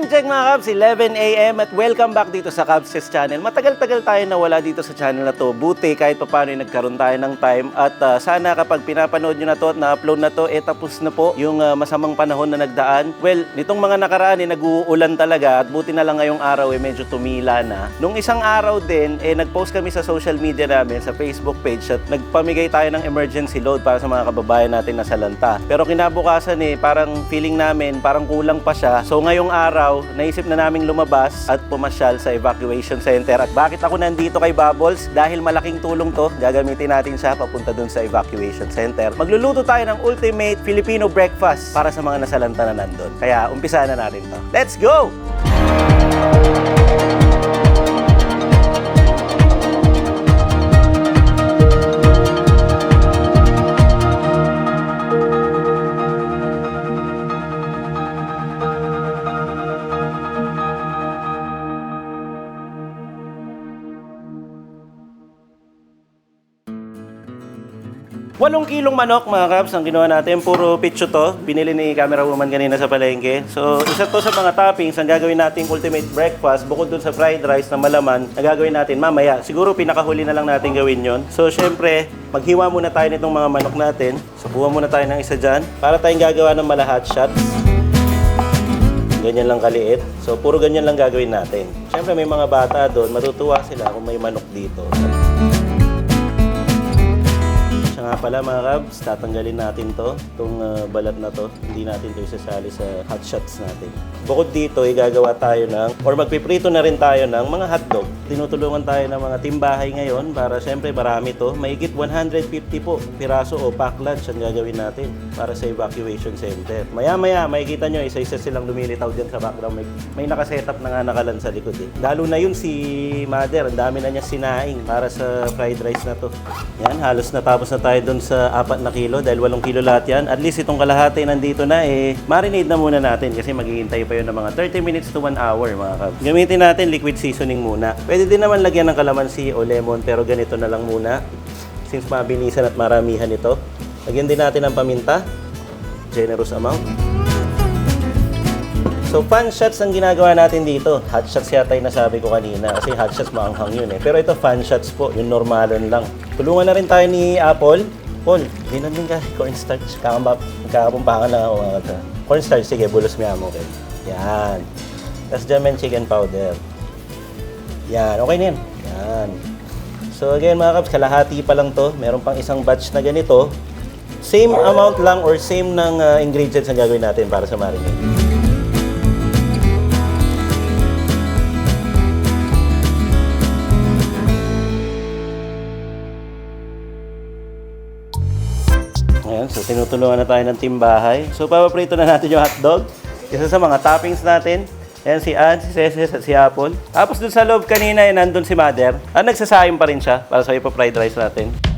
Time check mga Cubs, 11 a.m. at welcome back dito sa Cubs Chess Channel. Matagal-tagal tayo nawala dito sa channel na to. Buti kahit papaano ay nagkaroon tayo ng time at ah, sana kapag pinapanood nyo na to at na-upload na to, eh tapos na po yung ah, masamang panahon na nagdaan. Well, nitong mga nakaraan eh nag-uulan talaga at buti na lang ngayong araw eh medyo tumila na. Nung isang araw din, eh nag-post kami sa social media namin, sa Facebook page at nagpamigay tayo ng emergency load para sa mga kababayan natin na salanta. Pero kinabukasan eh, parang feeling namin, parang kulang pa siya. So ngayong araw, naisip na naming lumabas at pumasyal sa evacuation center. At bakit ako nandito kay Bubbles? Dahil malaking tulong to, gagamitin natin siya papunta dun sa evacuation center. Magluluto tayo ng ultimate Filipino breakfast para sa mga nasalanta na nandun. Kaya umpisa na natin to. Let's go! Walong kilong manok mga Cubs ang ginawa natin. Puro pitcho to. Binili ni camera woman kanina sa palengke. So, isa to sa mga toppings ang gagawin nating ultimate breakfast. Bukod dun sa fried rice na malaman na gagawin natin mamaya. Siguro pinakahuli na lang natin gawin yon. So, syempre, maghiwa muna tayo nitong mga manok natin. So, muna tayo ng isa dyan. Para tayong gagawa ng malahat shots. Ganyan lang kaliit. So, puro ganyan lang gagawin natin. Syempre, may mga bata doon. Matutuwa sila kung may manok dito. Nga pala mga Cubs, tatanggalin natin to, itong uh, balat na to. Hindi natin to isasali sa hot shots natin. Bukod dito, igagawa tayo ng, or magpiprito na rin tayo ng mga hotdog. Tinutulungan tayo ng mga timbahay ngayon para syempre marami to. Mahigit 150 po piraso o pack lunch ang gagawin natin para sa evacuation center. Maya-maya, makikita nyo, isa-isa silang lumilitaw dyan sa background. May, may nakasetup na nga nakalan sa likod eh. Lalo na yun si Mother, ang dami na niya sinaing para sa fried rice na to. Yan, halos natapos na tayo dun sa 4 na kilo dahil 8 kilo lahat yan. At least itong kalahati nandito na eh, marinate na muna natin kasi maghihintay pa yun ng mga 30 minutes to 1 hour mga kabs. Gamitin natin liquid seasoning muna. Pwede din naman lagyan ng kalamansi o lemon pero ganito na lang muna. Since mabilisan at maramihan ito. Lagyan din natin ng paminta. Generous amount. So, fun shots ang ginagawa natin dito. Hot shots yata yung nasabi ko kanina kasi hot shots maanghang yun eh. Pero ito fun shots po, yung normalon lang. Tulungan na rin tayo ni Apple. Paul, ginan din ka cornstarch. Kakambap, kakapumpangan lang ako. Cornstarch, sige, bulos mo mo kayo. Yan. Tapos dyan may chicken powder. Yan, okay na yan. Yan. So again mga kaps, kalahati pa lang to. Meron pang isang batch na ganito. Same amount lang or same ng uh, ingredients ang gagawin natin para sa marinade. Tinutulungan na tayo ng timbahay. So papaprito na natin yung hotdog. Isa sa mga toppings natin. Ayan si Ann, si Ceces at si Apple. Tapos dun sa loob kanina, eh, nandun si Mother. Ah, nagsasayang pa rin siya para sa ipa-fried rice natin.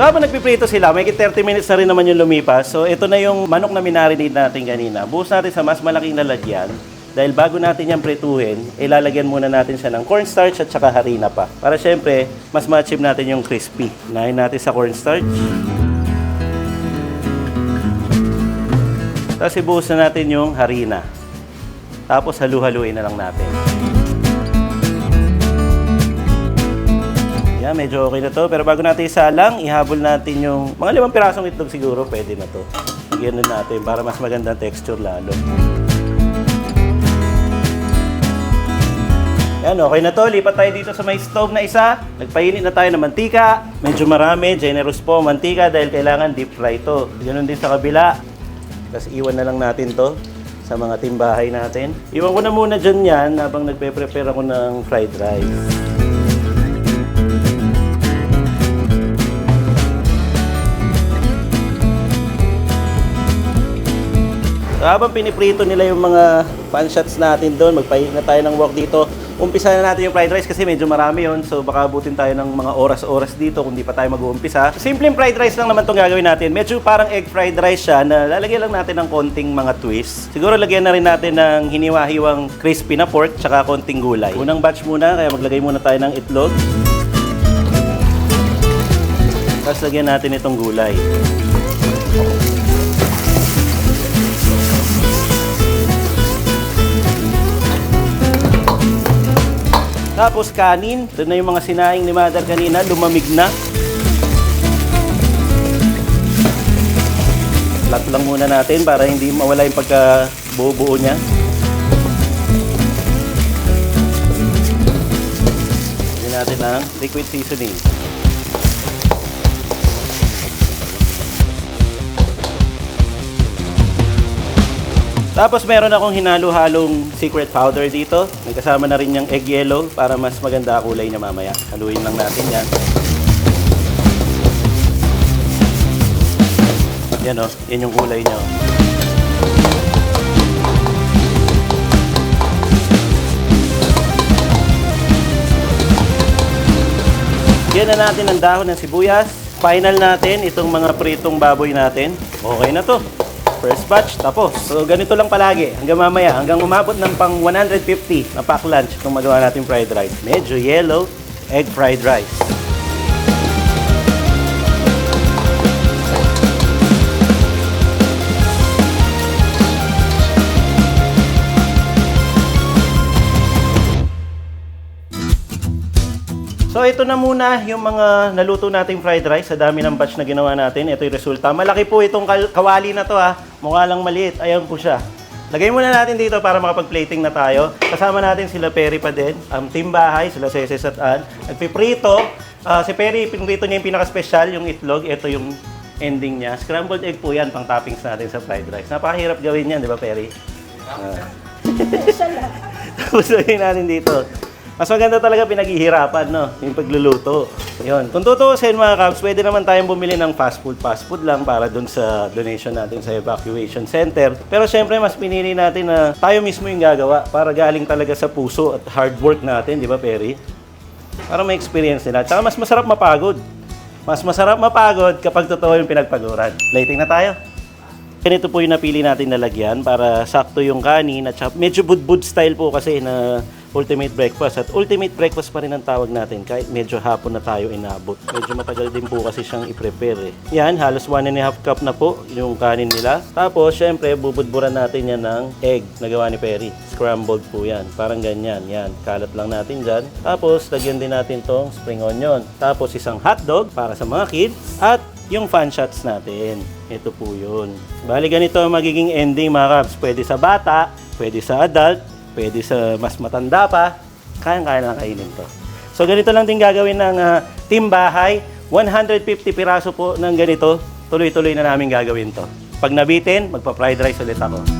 So habang nagpiprito sila, may 30 minutes na rin naman yung lumipas. So ito na yung manok na minarinade natin kanina. Buhos natin sa mas malaking lalagyan. Dahil bago natin yan prituhin, ilalagyan muna natin siya ng cornstarch at saka harina pa. Para syempre, mas ma-achieve natin yung crispy. Unahin natin sa cornstarch. Tapos ibuhos na natin yung harina. Tapos halu-haluin na lang natin. Yan, medyo okay na to. Pero bago natin isalang, ihabol natin yung mga limang pirasong itlog siguro, pwede na to. Na natin para mas magandang texture lalo. Yan, okay na to. Lipat tayo dito sa may stove na isa. Nagpainit na tayo ng mantika. Medyo marami, generous po mantika dahil kailangan deep fry to. Ganun din sa kabila. Tapos iwan na lang natin to sa mga timbahay natin. Iwan ko na muna dyan yan habang nagpe-prepare ako ng fried rice. So, habang piniprito nila yung mga pan shots natin doon, magpahinga na tayo ng walk dito. umpisa na natin yung fried rice kasi medyo marami yon So baka abutin tayo ng mga oras-oras dito kung di pa tayo mag-uumpisa. Simpleng fried rice lang naman itong gagawin natin. Medyo parang egg fried rice siya na lalagyan lang natin ng konting mga twist. Siguro lagyan na rin natin ng hiniwa-hiwang crispy na pork tsaka konting gulay. Unang batch muna, kaya maglagay muna tayo ng itlog. Tapos lagyan natin itong gulay. Tapos kanin, ito na yung mga sinaing ni Mother kanina, lumamig na. Flat lang muna natin para hindi mawala yung pagka-buo-buo niya. Lagyan natin ng liquid seasoning. Tapos meron akong hinalo-halong secret powder dito. May kasama na rin yung egg yellow para mas maganda kulay niya mamaya. Haluin lang natin yan. Yan o, yan yung kulay niya. oh. Yan na natin ang dahon ng sibuyas. Final natin itong mga pritong baboy natin. Okay na to. First batch, tapos. So, ganito lang palagi. Hanggang mamaya, hanggang umabot ng pang 150 na pack lunch itong magawa natin fried rice. Medyo yellow, egg fried rice. So ito na muna yung mga naluto nating fried rice sa dami ng batch na ginawa natin. Ito yung resulta. Malaki po itong kawali na to ha. Mukha lang maliit. Ayan po siya. Lagay muna natin dito para makapag-plating na tayo. Kasama natin sila Perry pa din. Um, team bahay, sila Seses at Ann. Nagpiprito. Ah, si Perry, pinrito niya yung pinaka-special, yung itlog. Ito yung ending niya. Scrambled egg po yan, pang toppings natin sa fried rice. Napakahirap gawin yan, di ba Perry? Ah. Tapos lagyan natin dito. Mas maganda talaga pinaghihirapan, no? Yung pagluluto. Yun. Kung tutuusin mga Cubs, pwede naman tayong bumili ng fast food. Fast food lang para dun sa donation natin sa evacuation center. Pero syempre, mas pinili natin na tayo mismo yung gagawa para galing talaga sa puso at hard work natin, di ba, Perry? Para may experience nila. Tsaka mas masarap mapagod. Mas masarap mapagod kapag totoo yung pinagpaguran. Plating na tayo. Ganito po yung napili natin na lagyan para sakto yung kanin at medyo budbud style po kasi na ultimate breakfast. At ultimate breakfast pa rin ang tawag natin kahit medyo hapon na tayo inabot. Medyo matagal din po kasi siyang i-prepare eh. Yan, halos 1 and a half cup na po yung kanin nila. Tapos, syempre, bubudburan natin yan ng egg na gawa ni Perry. Scrambled po yan. Parang ganyan. Yan, kalat lang natin dyan. Tapos, lagyan din natin tong spring onion. Tapos, isang hotdog para sa mga kids. At yung fan shots natin. Ito po yun. Bali ganito ang magiging ending mga. Pwede sa bata, pwede sa adult, pwede sa mas matanda pa. Kayang-kaya na kainin to. So ganito lang din gagawin ng ah, team bahay. 150 piraso po ng ganito. Tuloy-tuloy na namin gagawin to. Pag nabitin, magpa-fried rice ulit ako.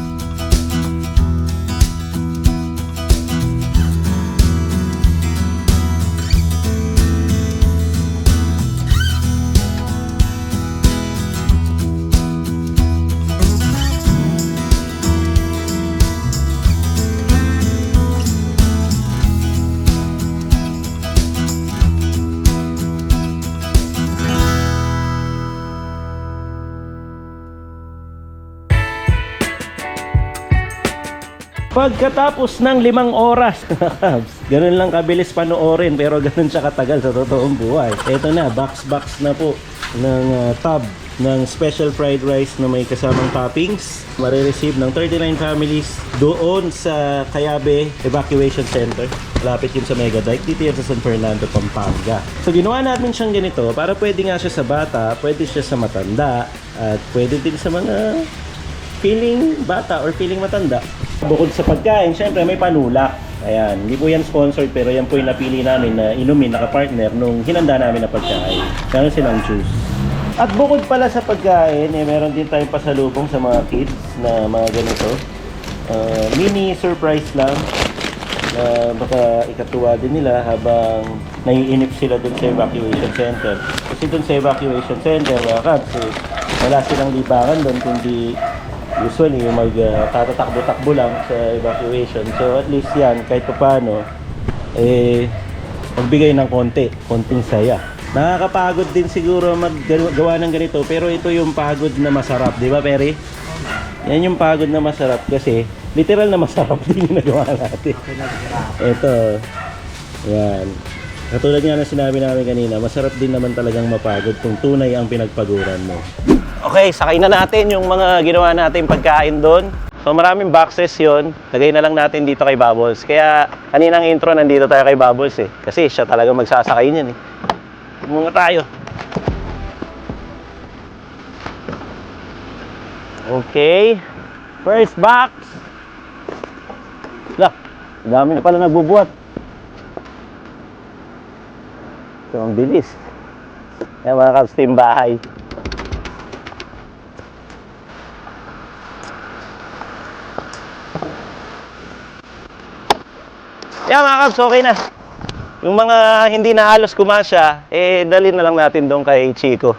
Pagkatapos ng limang oras, ganun lang kabilis panoorin pero ganun siya katagal sa totoong buhay. Ito na, box-box na po ng uh, tub ng special fried rice na may kasamang toppings. Marireceive ng 39 families doon sa Cayabe Evacuation Center. Lapit yun sa Mega Dike. Dito yan sa San Fernando, Pampanga. So ginawa natin siyang ganito para pwede nga siya sa bata, pwede siya sa matanda, at pwede din sa mga feeling bata or feeling matanda. Bukod sa pagkain, syempre may panulak. Ayan, hindi po yan sponsored pero yan po yung napili namin na inumin, naka-partner nung hinanda namin na pagkain. Meron silang juice. At bukod pala sa pagkain, eh, meron din tayong pasalubong sa mga kids na mga ganito. Uh, mini surprise lang na baka ikatuwa din nila habang naiinip sila dun sa evacuation center. Kasi dun sa evacuation center, mga kabs, eh, wala silang libangan dun kundi usually yung mag uh, lang sa evacuation. So at least yan, kahit pa paano, eh, magbigay ng konti, konting saya. Nakakapagod din siguro maggawa ng ganito, pero ito yung pagod na masarap, di ba, Perry? Yan yung pagod na masarap kasi literal na masarap din yung nagawa natin. Ito. Yan. Katulad nga na sinabi namin kanina, masarap din naman talagang mapagod kung tunay ang pinagpaguran mo. Okay, sakay na natin yung mga ginawa natin pagkain doon. So maraming boxes yon. Lagay na lang natin dito kay Bubbles. Kaya kaninang intro nandito tayo kay Bubbles eh. Kasi siya talaga magsasakay niyan eh. Muna tayo. Okay. First box. Lah, dami na pala nagbubuhat. So, ang bilis. Yan mga kabs, team bahay. Yan mga kabs, okay na. Yung mga hindi na halos kumasya, eh dali na lang natin doon kay Chico.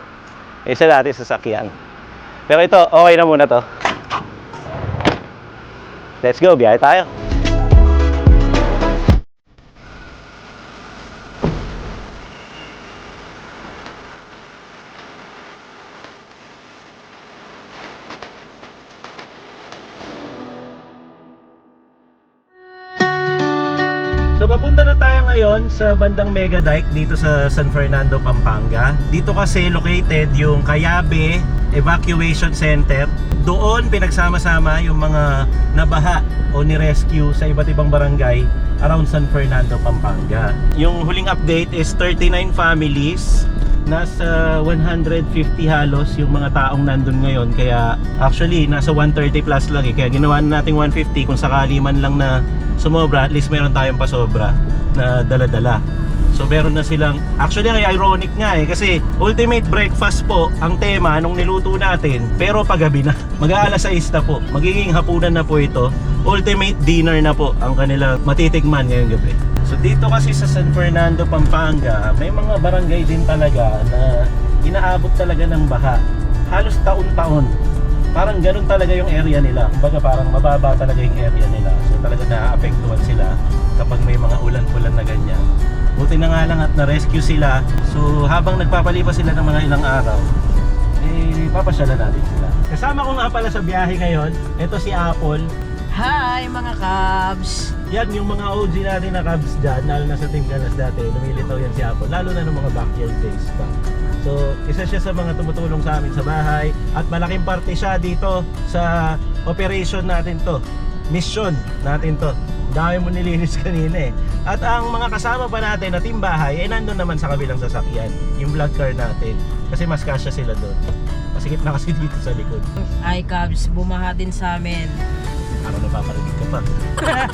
Isa natin sa sakyan. Pero ito, okay na muna to. Let's go, biyahe tayo. Ngayon sa bandang Mega Dike dito sa San Fernando, Pampanga. Dito kasi located yung Kayabe Evacuation Center. Doon pinagsama-sama yung mga nabaha o ni-rescue sa iba't ibang barangay around San Fernando, Pampanga. Yung huling update is 39 families nasa 150 halos yung mga taong nandun ngayon kaya actually nasa 130 plus lang eh kaya ginawa na nating 150 kung sakali man lang na sumobra at least meron tayong pasobra na dala-dala so meron na silang actually ang ironic nga eh kasi ultimate breakfast po ang tema nung niluto natin pero paggabi na mag-aalas 6 na po magiging hapunan na po ito ultimate dinner na po ang kanila matitigman ngayong gabi So dito kasi sa San Fernando, Pampanga, may mga barangay din talaga na inaabot talaga ng baha. Halos taon-taon. Parang ganun talaga yung area nila. Kumbaga parang mababa talaga yung area nila. So talaga naaapektuhan sila kapag may mga ulan-ulan na ganyan. Buti na nga lang at na-rescue sila. So habang nagpapalipas sila ng mga ilang araw, eh papasyalan natin sila. Kasama ko nga pala sa biyahe ngayon, ito si Apple. Hi mga Cubs! Yan yung mga OG natin na Cubs dyan, lalo na sa Team Ganas dati, lumilitaw yan si Apple, lalo na ng mga backyard days pa. So, isa siya sa mga tumutulong sa amin sa bahay at malaking parte siya dito sa operation natin to. Mission natin to. Dami mo nilinis kanina eh. At ang mga kasama pa natin na team bahay ay nandun naman sa kabilang sasakyan, yung vlog car natin. Kasi mas kasya sila doon. Masikip na kasi dito sa likod. Hi Cubs, bumaha din sa amin. Araw na paparinig ka pa.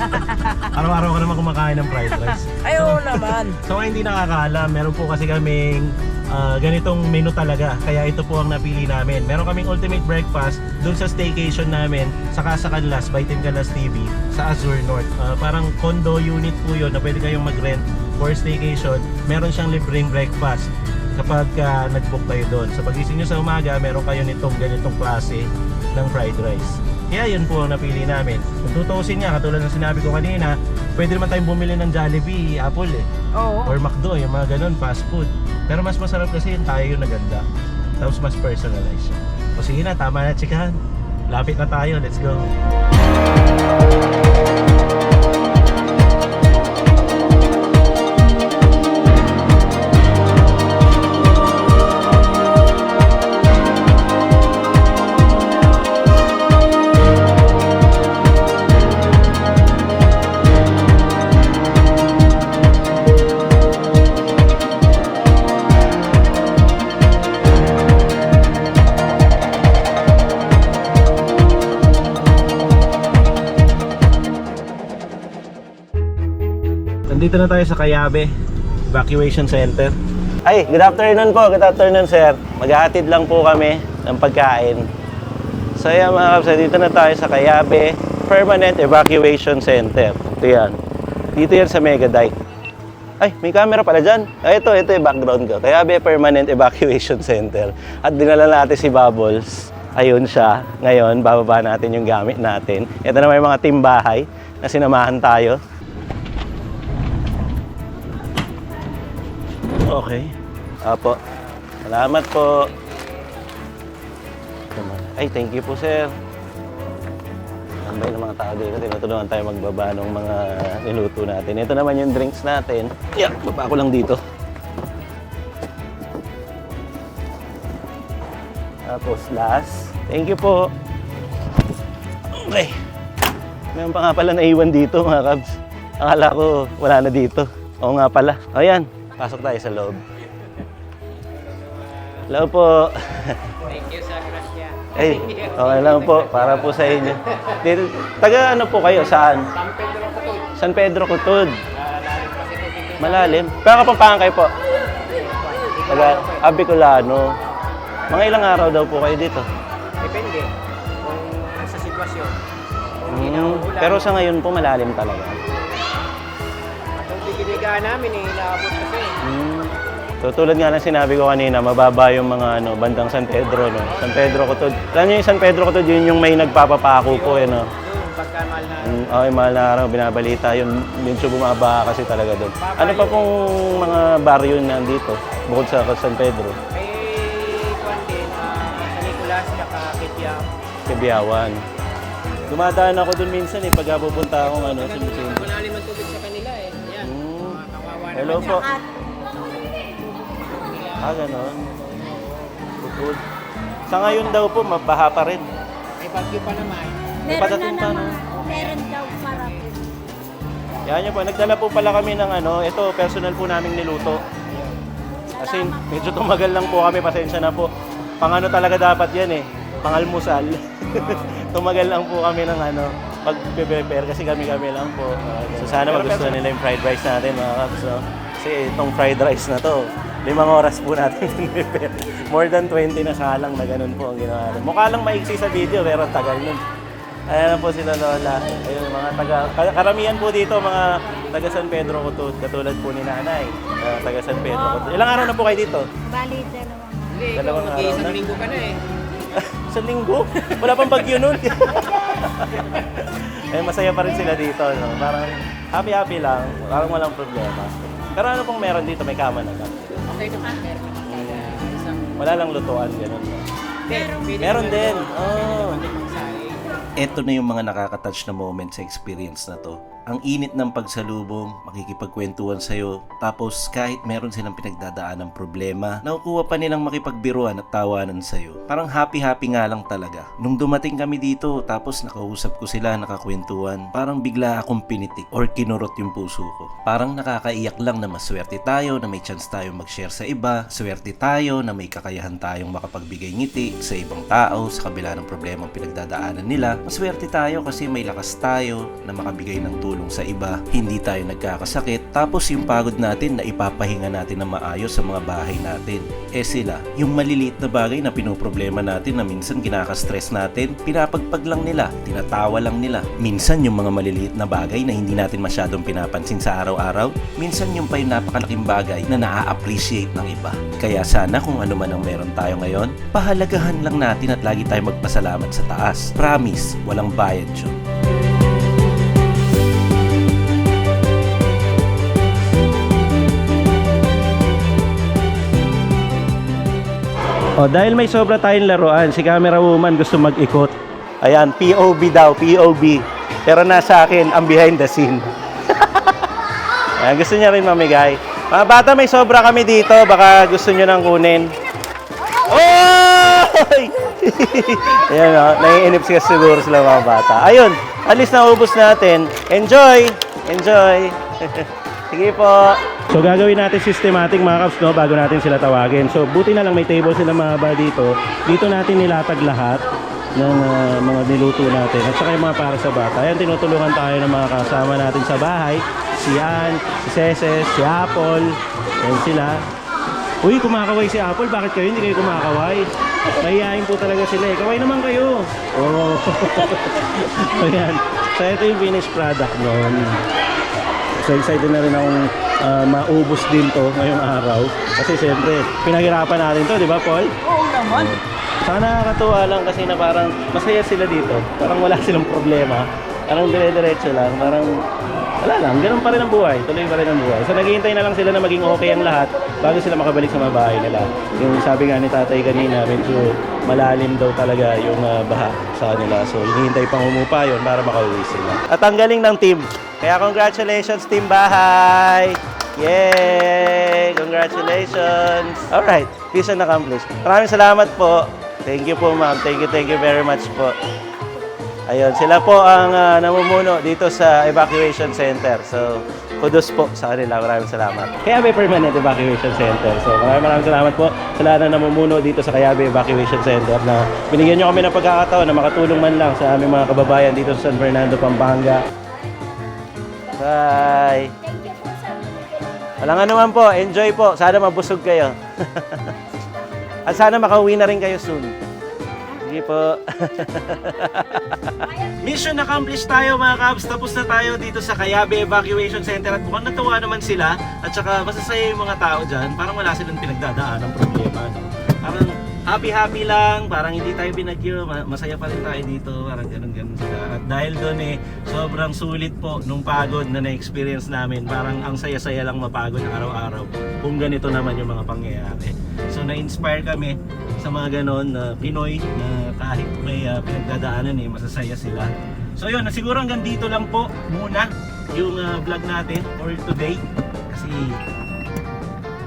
Araw-araw ka naman kumakain ng fried rice. Ay oo naman. So hindi nakakaalam, meron po kasi kaming ah, ganitong menu talaga. Kaya ito po ang napili namin. Meron kaming ultimate breakfast dun sa staycation namin sa Casa Canlas by Team Canlas TV sa Azure North. Ah, parang condo unit po yun na pwede kayong mag-rent for staycation. Meron siyang libreng breakfast kapag ah, nag-book kayo doon. So pagising nyo sa umaga, meron kayo nitong ganitong klase ng fried rice. Kaya yun po ang napili namin. Kung tutuusin nga, katulad ng sinabi ko kanina, pwede naman tayong bumili ng Jollibee, Apple eh Oo. or McDo, yung mga ganun, fast food. Pero mas masarap kasi yung tayo yung naganda. Tapos mas personalized siya. O sige na, tama na chikahan. Lapit na tayo, let's go. Nandito na tayo sa Kayabe Evacuation Center. Ay, good afternoon po. Good afternoon, sir. Maghahatid lang po kami ng pagkain. So, yan mga kaps, dito na tayo sa Kayabe Permanent Evacuation Center. Ito yan. Dito yan sa Mega Dike. Ay, may camera pala dyan. Ay, ito, ito yung background ko. Kayabe Permanent Evacuation Center. At dinala natin si Bubbles. Ayun siya. Ngayon, bababa natin yung gamit natin. Ito naman yung mga team bahay na sinamahan tayo. Okay. Apo. Salamat po. Ay, thank you po, sir. Ang bay ng mga tao dito. Tinutulungan tayo magbaba ng mga niluto natin. Ito naman yung drinks natin. Yeah, baba ko lang dito. Tapos last. Thank you po. Okay. Meron pa nga pala naiwan dito mga kabs. Akala ko wala na dito. Oo nga pala. O yan, pasok tayo sa loob. Hello po. Thank you sa grasya. Ay, okay lang po. Para po sa inyo. Dito, taga ano po kayo? Saan? San Pedro Kutod. San Pedro tubig Malalim. Pero kapampangan kayo po. Taga Abicolano. Mga ilang araw daw po kayo dito. Depende. Kung sa sitwasyon. Hmm, pero sa ngayon po malalim talaga. Bibiligaan namin eh, inaabot kasi. Hmm. So tulad nga ng sinabi ko kanina, mababa yung mga ano, bandang San Pedro, no? San Pedro Cotod. Alam niyo yung San Pedro Cotod, yun yung may nagpapapako po, eh, no? Doon, pagka mahal na. Mm, okay, mahal na araw, binabalita yun. Medyo bumaba kasi talaga doon. Ano pa pong mga baryo na nandito, bukod sa San Pedro? Eh, kwan din, ah, sa Nicolas, saka Kityam. Kabiyawan. Dumadaan ako doon minsan eh, pag pupunta akong ano, sa museum. Malalim ang tubig sa kanila Hello po. Ah, ganon. Bukod. Sa ngayon daw po, mabaha pa rin. May bagyo pa naman. Meron patating na pa, naman. Meron daw marami. Yan nyo po, nagdala po pala kami ng ano, ito, personal po naming niluto. Kasi medyo tumagal lang po kami, pasensya na po. Pang ano talaga dapat yan eh, pangalmusal. tumagal lang po kami ng ano, pag-prepare kasi kami-kami lang po. Uh, so sana magustuhan nila yung fried rice natin mga kaps. No? Kasi itong fried rice na to, limang oras po natin prepare. More than 20 na salang na ganun po ang ginawa natin. Mukha lang maiksi sa video pero tagal nun. Ayan na po sila Lola. Ayun, mga taga, ka- karamihan po dito, mga taga San Pedro Cotod, katulad po ni Nanay, uh, taga San Pedro Cotod. Ilang araw na po kayo dito? Bali, dalawang Dalawang araw na. linggo ka na eh. Sa linggo? Wala pang bagyo nun. eh, masaya pa rin sila dito. No? Parang happy-happy lang. Parang walang problema. Pero ano pong meron dito? May kama na lang. Okay naman, meron. Wala lang lutuan, gano'n. No? Meron, Meron din. Oh. Ito na yung mga nakaka-touch na moment sa experience na to. Ang init ng pagsalubong, makikipagkwentuhan sa'yo, tapos kahit meron silang pinagdadaan ng problema, nakukuha pa nilang makipagbiruan at tawanan sa'yo. Parang happy-happy nga lang talaga. Nung dumating kami dito, tapos nakausap ko sila, nakakwentuhan, parang bigla akong pinitik or kinurot yung puso ko. Parang nakakaiyak lang na maswerte tayo, na may chance tayo mag-share sa iba, swerte tayo na may kakayahan tayong makapagbigay ngiti sa ibang tao sa kabila ng problema pinagdadaanan nila. Maswerte tayo kasi may lakas tayo na makabigay ng tulong sa iba. Hindi tayo nagkakasakit. Tapos yung pagod natin na ipapahinga natin na maayos sa mga bahay natin. Eh sila, yung maliliit na bagay na pinoproblema natin na minsan kinaka-stress natin, pinapagpag lang nila, tinatawa lang nila. Minsan yung mga maliliit na bagay na hindi natin masyadong pinapansin sa araw-araw, minsan yung pa yung napakalaking bagay na naa-appreciate ng iba. Kaya sana kung ano man ang meron tayo ngayon, pahalagahan lang natin at lagi tayo magpasalamat sa taas. Promise, walang bayad yun. Oh, dahil may sobra tayong laruan, si camera woman gusto mag-ikot. Ayan, POV daw, POV. Pero nasa akin, ang behind the scene. Ayan, gusto niya rin mamigay. Mga bata, may sobra kami dito. Baka gusto niyo nang kunin. Oy! Ayan o, naiinip siya siguro sila mga bata. Ayun, alis na ubos natin. Enjoy! Enjoy! Sige po. So gagawin natin systematic mga kaps no bago natin sila tawagin. So buti na lang may table sila mga ba dito. Dito natin nilatag lahat ng ah, mga niluto natin at saka yung mga para sa bata. Ayan, tinutulungan tayo ng mga kasama natin sa bahay. Si Ann, si Ceces, si Apple. Ayan sila. Uy, kumakaway si Apple. Bakit kayo hindi kayo kumakaway? Mahihayin po talaga sila eh. Kaway naman kayo. Oh. Ayan. So ito yung finished product noon. So excited na rin akong ah, maubos din to ngayong araw. Kasi siyempre, pinaghirapan natin to, di ba Paul? Oo naman. Sana nakakatuwa lang kasi na parang masaya sila dito. Parang wala silang problema. Parang dire-diretso lang. Parang, wala lang, ganun pa rin ang buhay. Tuloy pa rin ang buhay. So naghihintay na lang sila na maging okay ang lahat bago sila makabalik sa mga bahay nila. Yung sabi nga ni tatay kanina, medyo malalim daw talaga yung ah, baha sa kanila. So hinihintay pang humupa yun para makauwi sila. At ang galing ng team. Kaya congratulations team bahay! Yay! Congratulations! Alright, mission accomplished. Maraming salamat po. Thank you po ma'am. Thank you, thank you very much po. Ayun, sila po ang ah, namumuno dito sa evacuation center. So, kudos po sa kanila. Maraming salamat. Kayabe Permanent Evacuation Center. So, maraming maraming salamat po sa lahat na namumuno dito sa Kayabe Evacuation Center na binigyan nyo kami ng pagkakataon na makatulong man lang sa aming mga kababayan dito sa San Fernando, Pampanga. Bye! Thank you po sa Walang ano man po. Enjoy po. Sana mabusog kayo. At sana makauwi na rin kayo soon. Sige po. Mission accomplished tayo mga Cubs. Tapos na tayo dito sa Kayabe Evacuation Center at mukhang natuwa naman sila at saka masasaya yung mga tao dyan. Parang wala silang pinagdadaan ng problema. No? Parang happy-happy lang, parang hindi tayo binagyo, ma- masaya pa rin tayo dito, parang ganun-ganun sila. At dahil doon eh, sobrang sulit po nung pagod na na-experience namin. Parang ang saya-saya lang mapagod araw-araw kung ganito naman yung mga pangyayari. So na-inspire kami sa mga ganon na Pinoy na kahit may ah, pinagdadaanan eh, masasaya sila. So yun, siguro hanggang dito lang po muna yung ah, vlog natin for today. Kasi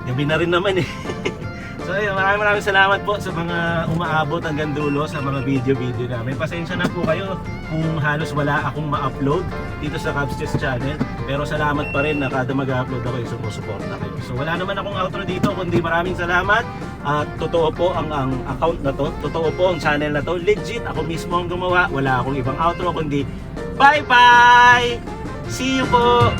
gabi na rin naman eh. so yun, maraming maraming salamat po sa mga umaabot hanggang dulo sa mga video-video namin. Pasensya na po kayo kung halos wala akong ma-upload dito sa Chess Channel. Pero salamat pa rin na kada mag-upload ako yung sumusuporta kayo. So wala naman akong outro dito kundi maraming salamat. At totoo po ang, ang account na to, totoo po ang channel na to. Legit, ako mismo ang gumawa. Wala akong ibang outro kundi bye-bye! See you po!